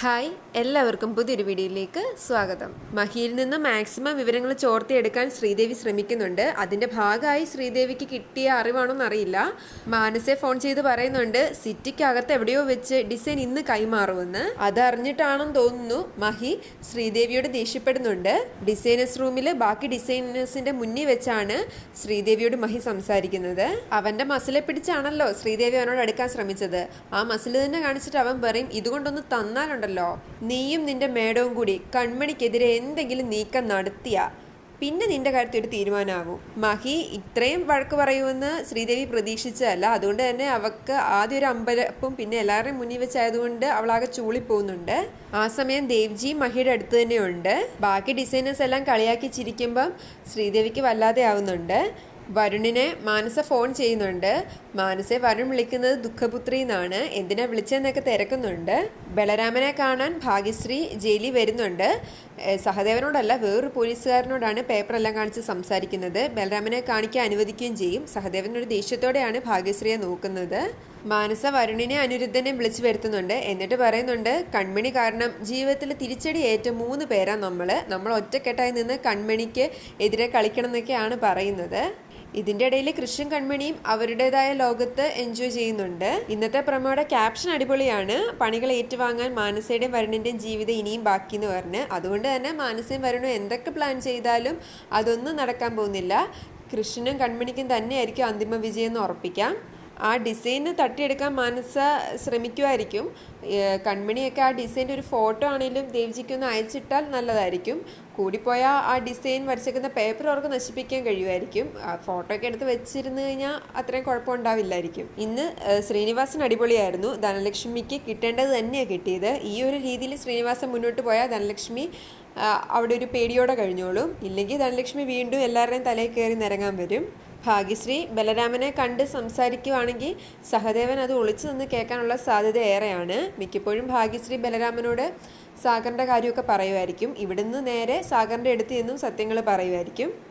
Hi എല്ലാവർക്കും പുതിയൊരു വീഡിയോയിലേക്ക് സ്വാഗതം. മഹിയിൽ നിന്ന് മാക്സിമം വിവരങ്ങൾ ചോർത്തിയെടുക്കാൻ ശ്രീദേവി ശ്രമിക്കുന്നുണ്ട്. അതിന്റെ ഭാഗമായി ശ്രീദേവിക്ക് കിട്ടിയ അറിവാണോന്നറിയില്ല. മാനസെ ഫോൺ ചെയ്ത് പറയുന്നുണ്ട് സിറ്റിക്കകത്ത് എവിടെയോ വെച്ച് ഡിസൈൻ ഇന്ന് കൈമാറുമെന്ന്. അതറിഞ്ഞിട്ടാണെന്ന് തോന്നുന്നു മഹി ശ്രീദേവിയോട് ദേഷ്യപ്പെടുന്നുണ്ട്. ഡിസൈനേഴ്സ് റൂമിൽ ബാക്കി ഡിസൈനേഴ്സിന്റെ മുന്നിൽ വെച്ചാണ് ശ്രീദേവിയോട് മഹി സംസാരിക്കുന്നത്. അവന്റെ മസിലെ പിടിച്ചാണല്ലോ ശ്രീദേവി അവനോട് അടുക്കാൻ ശ്രമിച്ചത്. ആ മസിൽ തന്നെ കാണിച്ചിട്ട് അവൻ പറയും ഇതുകൊണ്ടൊന്ന് തന്നാലുണ്ടല്ലോ നീയും നിന്റെ മേഡവും കൂടി കൺമണിക്കെതിരെ എന്തെങ്കിലും നീക്കം നടത്തിയ പിന്നെ നിന്റെ കാര്യത്തിൽ ഒരു തീരുമാനമാകും. മഹി ഇത്രയും വഴക്ക് പറയുമെന്ന് ശ്രീദേവി പ്രതീക്ഷിച്ചതല്ല. അതുകൊണ്ട് തന്നെ അവക്ക് ആദ്യം ഒരു അമ്പലപ്പും പിന്നെ എല്ലാവരുടെയും മുന്നിൽ വെച്ചായതുകൊണ്ട് അവളാകെ ചൂളിപ്പോകുന്നുണ്ട്. ആ സമയം ദേവ്ജി മഹിയുടെ അടുത്ത് തന്നെയുണ്ട്. ബാക്കി ഡിസൈനേഴ്സ് എല്ലാം കളിയാക്കി ചിരിക്കുമ്പം ശ്രീദേവിക്ക് വല്ലാതെ ആവുന്നുണ്ട്. വരുണിനെ മാനസ ഫോൺ ചെയ്യുന്നുണ്ട്. മാനസെ വരുൺ വിളിക്കുന്നത് ദുഃഖപുത്രി എന്നാണ്. എന്തിനാ വിളിച്ചതെന്നൊക്കെ തിരക്കുന്നുണ്ട്. ബലരാമനെ കാണാൻ ഭാഗ്യശ്രീ ജയിലിൽ വരുന്നുണ്ട്. സഹദേവനോടല്ല വേറൊരു പോലീസുകാരനോടാണ് പേപ്പറെല്ലാം കാണിച്ച് സംസാരിക്കുന്നത്. ബലരാമനെ കാണിക്കാൻ അനുവദിക്കുകയും ചെയ്യും. സഹദേവൻ ഒരു ദേഷ്യത്തോടെയാണ് ഭാഗ്യശ്രീയെ നോക്കുന്നത്. മാനസ വരുണിനെ അനിരുദ്ധനെ വിളിച്ചു വരുത്തുന്നുണ്ട്. എന്നിട്ട് പറയുന്നുണ്ട് കൺമണി കാരണം ജീവിതത്തിൽ തിരിച്ചടി ഏറ്റ മൂന്ന് പേരാണ് നമ്മൾ നമ്മൾ ഒറ്റക്കെട്ടായി നിന്ന് കൺമണിക്ക് എതിരെ കളിക്കണം എന്നൊക്കെയാണ് പറയുന്നത്. ഇതിന്റെ ഇടയിൽ കൃഷ്ണൻ കൺമണിയും അവരുടേതായ ലോകത്ത് എൻജോയ് ചെയ്യുന്നുണ്ട്. ഇന്നത്തെ പ്രമോയുടെ ക്യാപ്ഷൻ അടിപൊളിയാണ്. പണികൾ ഏറ്റുവാങ്ങാൻ മാനസയുടെയും വരുണിന്റെയും ജീവിതം ഇനിയും ബാക്കി എന്ന് പറഞ്ഞ്. അതുകൊണ്ട് തന്നെ മാനസയും വരുണും എന്തൊക്കെ പ്ലാൻ ചെയ്താലും അതൊന്നും നടക്കാൻ പോകുന്നില്ല. കൃഷ്ണനും കൺമണിക്കും തന്നെയായിരിക്കും അന്തിമ വിജയം എന്ന് ഉറപ്പിക്കാം. ആ ഡിസൈന് തട്ടിയെടുക്കാൻ മനസ്സ ശ്രമിക്കുമായിരിക്കും കൺമണിയൊക്കെ ആ ഡിസൈന്റെ ഒരു ഫോട്ടോ ആണെങ്കിലും ദേവ്ജിക്ക് ഒന്ന് അയച്ചിട്ടാൽ നല്ലതായിരിക്കും. കൂടിപ്പോയാൽ ആ ഡിസൈൻ വരച്ചേക്കുന്ന പേപ്പർ അവർക്ക് നശിപ്പിക്കാൻ കഴിയുമായിരിക്കും. ആ ഫോട്ടോ ഒക്കെ എടുത്ത് വെച്ചിരുന്നു കഴിഞ്ഞാൽ അത്രയും കുഴപ്പമുണ്ടാവില്ലായിരിക്കും. ഇന്ന് ശ്രീനിവാസൻ അടിപൊളിയായിരുന്നു. ധനലക്ഷ്മിക്ക് കിട്ടേണ്ടത് തന്നെയാണ് കിട്ടിയത്. ഈ ഒരു രീതിയിൽ ശ്രീനിവാസൻ മുന്നോട്ട് പോയാൽ ധനലക്ഷ്മി അവിടെ ഒരു പേടിയോടെ കഴിഞ്ഞോളും. ഇല്ലെങ്കിൽ ധനലക്ഷ്മി വീണ്ടും എല്ലാവരുടെയും തലയിൽ കയറി നിരങ്ങാൻ വരും. ഭാഗ്യശ്രീ ബലരാമനെ കണ്ട് സംസാരിക്കുവാണെങ്കിൽ സഹദേവൻ അത് ഒളിച്ചു നിന്ന് കേൾക്കാനുള്ള സാധ്യത ഏറെയാണ്. മിക്കപ്പോഴും ഭാഗ്യശ്രീ ബലരാമനോട് സാഗറിന്റെ കാര്യമൊക്കെ പറയുമായിരിക്കും. ഇവിടുന്ന് നേരെ സാഗറിന്റെ അടുത്ത് നിന്നും സത്യങ്ങൾ പറയുമായിരിക്കും.